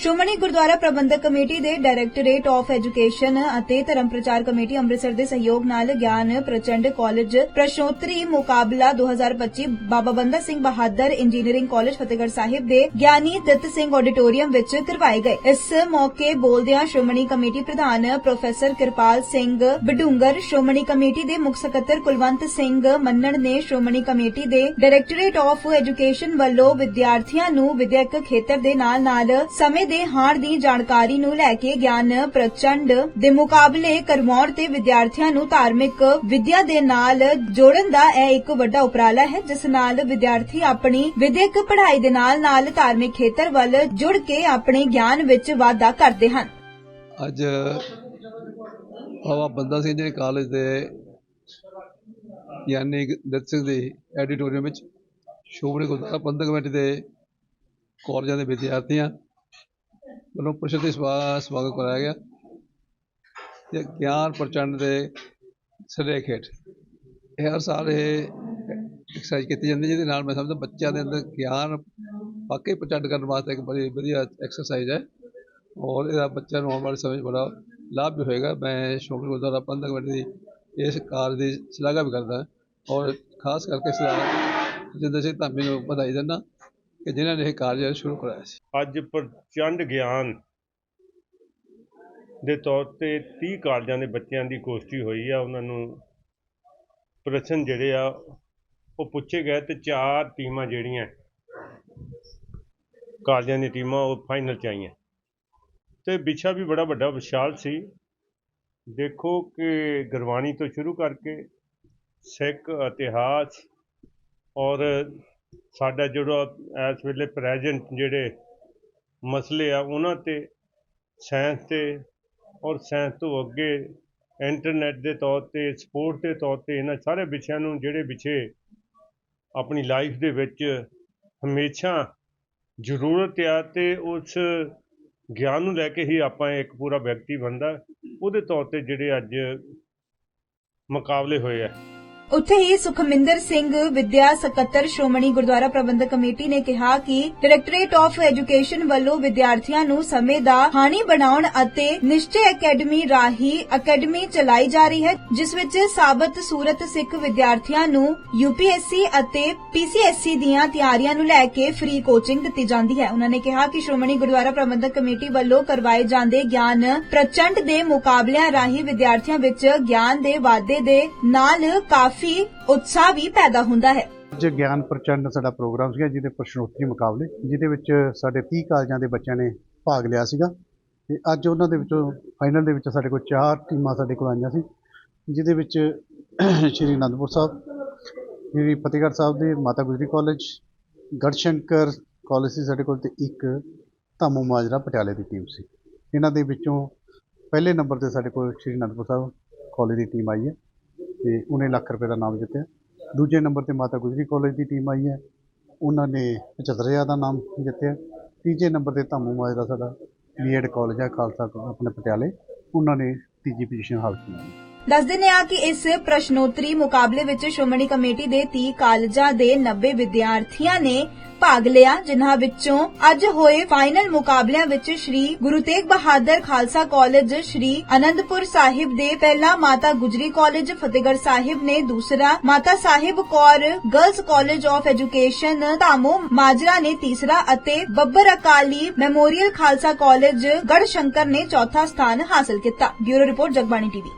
ਸ਼੍ਰੋਮਣੀ ਗੁਰਦੁਆਰਾ ਪ੍ਰਬੰਧਕ committee ਦੇ directorate of education ਅਤੇ ਧਰਮ ਪ੍ਰਚਾਰ ਕਮੇਟੀ ਅੰਮ੍ਰਿਤਸਰ ਦੇ ਸਹਿਯੋਗ ਨਾਲ ਗਿਆਨ ਪ੍ਰਚੰਡ ਕਾਲਜ ਪ੍ਰਸ਼ਨੋਤਰੀ ਮੁਕਾਬਲਾ 2025 ਬਾਬਾ ਬੰਦਾ ਸਿੰਘ ਬਹਾਦਰ ਇੰਜੀਨੀਅਰਿੰਗ ਕਾਲਜ ਫਤਿਹਗੜ੍ਹ ਸਾਹਿਬ ਦੇ ਗਿਆਨੀ ਦਿੱਤ ਸਿੰਘ ਆਡੀਟੋਰੀਅਮ ਵਿੱਚ ਕਰਵਾਏ ਗਏ। ਇਸ ਮੌਕੇ ਬੋਲਦਿਆਂ ਸ਼੍ਰੋਮਣੀ ਕਮੇਟੀ ਪ੍ਰਧਾਨ ਪ੍ਰੋਫੈਸਰ ਕਿਰਪਾਲ ਸਿੰਘ ਬਡੂੰਗਰ, ਸ਼੍ਰੋਮਣੀ ਕਮੇਟੀ ਦੇ ਮੁੱਖ ਸਕੱਤਰ ਕੁਲਵੰਤ ਸਿੰਘ ਮੰਨਣ ਨੇ ਸ਼੍ਰੋਮਣੀ ਕਮੇਟੀ ਦੇ ਡਾਇਰੈਕਟੋਰੇਟ ਆਫ ਐਜੂਕੇਸ਼ਨ ਵੱਲੋਂ ਵਿਦਿਆਰਥੀਆਂ ਨੂੰ ਵਿਦਿਅਕ ਖੇਤਰ ਦੇ ਨਾਲ-ਨਾਲ ਸਮੇਂ ਦੇ ਹਾਰ ਦੀ ਜਾਣਕਾਰੀ ਨੂੰ ਲੈ ਕੇ ਗਿਆਨ ਪ੍ਰਚੰਡ ਦੇ ਮੁਕਾਬਲੇ ਕਰਵਾਉਣ ਤੇ ਵਿਦਿਆਰਥੀਆਂ ਨੂੰ ਧਾਰਮਿਕ ਵਿਦਿਆ ਦੇ ਨਾਲ ਜੋੜਨ ਦਾ ਇਹ ਇੱਕ ਵੱਡਾ ਉਪਰਾਲਾ ਹੈ, ਜਿਸ ਨਾਲ ਵਿਦਿਆਰਥੀ ਆਪਣੀ ਵਿਦਿਅਕ ਪੜ੍ਹਾਈ ਦੇ ਨਾਲ-ਨਾਲ ਧਾਰਮਿਕ ਖੇਤਰ ਵੱਲ ਜੁੜ ਕੇ ਆਪਣੇ ਗਿਆਨ ਵਿੱਚ ਵਾਧਾ ਕਰਦੇ ਹਨ। ਅੱਜ ਬਾਬਾ ਬੰਦਾ ਸਿੰਘ ਜੀ ਕਾਲਜ ਦੇ ਯਾਨੀ ਸਿੰਘ ਦੇ ਐਡੀਟੋਰੀਅਮ ਵਿੱਚ ਸ਼ੋਭਨੀ ਗੁਰਦੁਆਰਾ ਪ੍ਰਬੰਧਕ ਕਮੇਟੀ ਦੇ ਕਾਲਜਾਂ ਦੇ ਵਿਦਿਆਰਥੀਆਂ ਵੱਲੋਂ ਪ੍ਰਸਿੱਧੀ ਸਵਾਗਤ ਕਰਾਇਆ ਗਿਆ। ਤੇ ਗਿਆਨ ਪ੍ਰਚੰਡ ਦੇ ਸਿਰੇ ਖੇਡ। ਇਹ ਹਰ ਸਾਲ ਇਹ ਐਕਸਰਸਾਈਜ਼ ਕੀਤੀ ਜਾਂਦੀ ਜਿਹਦੇ ਨਾਲ ਮੈਂ ਸਮਝਦਾ ਬੱਚਿਆਂ ਦੇ ਅੰਦਰ ਗਿਆਨ ਵਾਕਈ ਪ੍ਰਚੰਡ ਕਰਨ ਵਾਸਤੇ ਇੱਕ ਬੜੀ ਵਧੀਆ ਐਕਸਰਸਾਈਜ਼ ਹੈ। ਔਰ ਇਹਦਾ ਬੱਚਿਆਂ ਨੂੰ ਆਉਣ ਵਾਲੇ ਸਮੇਂ 'ਚ ਬੜਾ ਲਾਭ ਵੀ ਹੋਏਗਾ। ਮੈਂ ਸ਼ੋਭਨੀ ਗੁਰਦੁਆਰਾ ਪ੍ਰਬੰਧਕ ਕਮੇਟੀ ਦੀ ਇਸ ਕਾਰਜ ਦੀ ਸ਼ਲਾਘਾ ਵੀ ਕਰਦਾ ਔਰ ਖਾਸ ਕਰਕੇ ਸਰਦਾਰ ਜਿੰਦਰ ਸਿੰਘ ਧਾਮੀ ਨੂੰ ਵਧਾਈ ਦਿੰਦਾ ਕਿ ਜਿਨ੍ਹਾਂ ਨੇ ਇਹ ਕਾਰਜ ਸ਼ੁਰੂ ਕਰਾਇਆ ਸੀ। ਅੱਜ ਪ੍ਰਚੰਡ ਗਿਆਨ ਦੇ ਤੌਰ ਤੇ 30 ਕਾਲਜਾਂ ਦੇ ਬੱਚਿਆਂ ਦੀ ਗੋਸ਼ਟੀ ਹੋਈ ਆ। ਉਹਨਾਂ ਨੂੰ ਪ੍ਰਸ਼ਨ ਜਿਹੜੇ ਆ, ਉਹ ਪੁੱਛੇ ਗਏ ਤੇ ਚਾਰ ਟੀਮਾਂ ਜਿਹੜੀਆਂ ਕਾਲਜਾਂ ਦੀ ਟੀਮਾਂ ਉਹ ਫਾਈਨਲ ਚ ਆਈਆਂ। ਤੇ ਵਿਸ਼ਾ ਵੀ ਬੜਾ ਵੱਡਾ ਵਿਸ਼ਾਲ ਸੀ। ਦੇਖੋ ਕਿ ਗੁਰਬਾਣੀ ਤੋਂ ਸ਼ੁਰੂ ਕਰਕੇ ਸਿੱਖ, ਇਤਿਹਾਸ ਔਰ ਸਾਡਾ ਜਿਹੜਾ ਇਸ ਵੇਲੇ ਪ੍ਰੈਜ਼ੈਂਟ ਜਿਹੜੇ ਮਸਲੇ ਆ, ਉਹਨਾਂ ਤੇ ਸਾਇੰਸ ਤੇ ਔਰ ਸਾਇੰਸ ਤੋਂ ਅੱਗੇ ਇੰਟਰਨੈਟ ਦੇ ਤੌਰ ਤੇ ਸਪੋਰਟ ਦੇ ਤੌਰ ਤੇ, ਇਹਨਾਂ ਸਾਰੇ ਵਿਸ਼ਿਆਂ ਨੂੰ ਜਿਹੜੇ ਵਿਸ਼ੇ ਆਪਣੀ ਲਾਈਫ ਦੇ ਵਿੱਚ ਹਮੇਸ਼ਾ ਜ਼ਰੂਰਤ ਆ ਤੇ ਉਸ ਗਿਆਨ ਨੂੰ ਲੈ ਕੇ ਹੀ ਆਪਾਂ ਇੱਕ ਪੂਰਾ ਵਿਅਕਤੀ ਬਣਦਾ, ਉਹਦੇ ਤੌਰ ਤੇ ਜਿਹੜੇ ਅੱਜ ਮੁਕਾਬਲੇ ਹੋਏ ਆ। ਉੱਥੇ ਹੀ ਸੁਖਮਿੰਦਰ ਸਿੰਘ ਵਿਦਿਆ ਸਕੱਤਰ ਸ਼੍ਰੋਮਣੀ ਗੁਰਦੁਆਰਾ ਪ੍ਰਬੰਧਕ ਕਮੇਟੀ ਨੇ ਕਿਹਾ ਕਿ ਡਾਇਰੈਕਟੋਰੇਟ ਆਫ ਐਜੂਕੇਸ਼ਨ ਵੱਲੋਂ ਵਿਦਿਆਰਥੀਆਂ ਨੂੰ ਸਮੇਂ ਦਾ ਹਾਨੀ ਬਣਾਉਣ ਅਤੇ ਨਿਸ਼ਚੈ ਅਕੈਡਮੀ ਰਾਹੀਂ ਅਕੈਡਮੀ ਚਲਾਈ ਜਾ ਰਹੀ ਹੈ, ਜਿਸ ਵਿੱਚ ਸਾਬਤ ਸੂਰਤ ਸਿੱਖ ਵਿਦਿਆਰਥੀਆਂ ਨੂੰ ਯੂਪੀਐਸਸੀ ਅਤੇ ਪੀਸੀਐਸਸੀ ਦੀਆਂ ਤਿਆਰੀਆਂ ਨੂੰ ਲੈ ਕੇ ਫ੍ਰੀ ਕੋਚਿੰਗ ਦਿੱਤੀ ਜਾਂਦੀ ਹੈ। ਉਹਨਾਂ ਨੇ ਕਿਹਾ ਕਿ ਸ਼੍ਰੋਮਣੀ ਗੁਰਦੁਆਰਾ ਪ੍ਰਬੰਧਕ ਕਮੇਟੀ ਵੱਲੋਂ ਕਰਵਾਏ ਜਾਂਦੇ ਗਿਆਨ ਪ੍ਰਚੰਡ ਦੇ ਮੁਕਾਬਲਿਆਂ ਰਾਹੀਂ ਵਿਦਿਆਰਥੀਆਂ ਵਿੱਚ ਗਿਆਨ ਦੇ ਵਾਧੇ ਦੇ ਨਾਲ ਕਾਫੀ ਉਤਸ਼ਾਹ ਵੀ ਪੈਦਾ ਹੁੰਦਾ ਹੈ। ਅੱਜ ਗਿਆਨ ਪ੍ਰਚੰਡ ਸਾਡਾ ਪ੍ਰੋਗਰਾਮ ਸੀਗਾ, ਜਿਹਦੇ ਪ੍ਰਸ਼ਨੋਤਰੀ ਮੁਕਾਬਲੇ, ਜਿਹਦੇ ਵਿੱਚ ਸਾਡੇ 30 ਕਾਲਜਾਂ ਦੇ ਬੱਚਿਆਂ ਨੇ ਭਾਗ ਲਿਆ ਸੀਗਾ। ਤੇ ਅੱਜ ਉਹਨਾਂ ਦੇ ਵਿੱਚੋਂ ਫਾਈਨਲ ਦੇ ਵਿੱਚ ਸਾਡੇ ਕੋਲ ਚਾਰ ਟੀਮਾਂ ਸਾਡੇ ਕੋਲ ਆਈਆਂ ਸੀ, ਜਿਹਦੇ ਵਿੱਚ ਸ਼੍ਰੀ ਅਨੰਦਪੁਰ ਸਾਹਿਬ, ਸ਼੍ਰੀ ਫਤਿਹਗੜ੍ਹ ਸਾਹਿਬ ਦੇ ਮਾਤਾ ਗੁਜਰੀ ਕਾਲਜ ਗੜਸ਼ੰਕਰ ਕਾਲਜ ਸੀ ਸਾਡੇ ਕੋਲ ਤੇ ਇੱਕ ਧਾਮੂ ਮਾਜਰਾ ਪਟਿਆਲੇ ਦੀ ਟੀਮ ਸੀ। ਇਹਨਾਂ ਦੇ ਵਿੱਚੋਂ ਪਹਿਲੇ ਨੰਬਰ ਤੇ ਸਾਡੇ ਕੋਲ ਸ਼੍ਰੀ ਅਨੰਦਪੁਰ ਸਾਹਿਬ ਕਾਲਜ ਦੀ ਟੀਮ ਆਈ ਹੈ। ਤੇ ਉਹਨੇ ਲੱਖ ਰੁਪਏ ਦਾ ਨਾਮ ਜਿੱਤਿਆ। ਦੂਜੇ ਨੰਬਰ ਤੇ ਮਾਤਾ ਗੁਜਰੀ ਕਾਲਜ ਦੀ ਟੀਮ ਆਈ ਹੈ। ਉਹਨਾਂ ਨੇ 75000 ਦਾ ਨਾਮ ਜਿੱਤਿਆ। ਤੀਜੇ ਨੰਬਰ ਤੇ ਧਾਮੂ ਮਾਜ ਦਾ ਸਾਡਾ ਬੀਐਡ ਕਾਲਜ ਹੈ, ਖਾਲਸਾ ਆਪਣੇ ਪਟਿਆਲੇ। ਉਹਨਾਂ ਨੇ ਤੀਜੀ ਪੋਜੀਸ਼ਨ ਹਾਸਲ ਕੀਤੀ। ਦੱਸ ਨੇ ਆ ਕਿ ਇਸ ਪ੍ਰਸ਼ਨੋਤਰੀ ਮੁਕਾਬਲੇ ਵਿੱਚ ਸ਼੍ਰੋਮਣੀ ਕਮੇਟੀ ਦੇ 30 ਕਾਲਜਾਂ ਦੇ 90 ਵਿਦਿਆਰਥੀਆਂ ਨੇ ਭਾਗ ਲਿਆ, ਜਿਨ੍ਹਾਂ ਵਿੱਚੋਂ ਅੱਜ ਹੋਏ ਫਾਈਨਲ ਮੁਕਾਬਲਿਆਂ ਵਿੱਚ ਸ਼੍ਰੀ ਗੁਰੂ ਤੇਗ ਬਹਾਦਰ ਖਾਲਸਾ ਕਾਲਜ, ਸ਼੍ਰੀ ਅਨੰਦਪੁਰ ਸਾਹਿਬ ਦੇ ਪਹਿਲਾ ਮਾਤਾ ਗੁਜਰੀ ਕਾਲਜ, ਫਤਿਹਗੜ੍ਹ ਸਾਹਿਬ ਨੇ ਦੂਸਰਾ, Mata Sahib Kaur girls college of education, Dhamo Majra ਨੇ ਤੀਸਰਾ ਅਤੇ ਬੱਬਰ ਅਕਾਲੀ ਮੈਮੋਰੀਅਲ ਖਾਲਸਾ ਕਾਲਜ ਗੜਸ਼ੰਕਰ ਨੇ ਚੌਥਾ ਸਥਾਨ ਹਾਸਲ ਕੀਤਾ। Bureau report, Jagbani TV.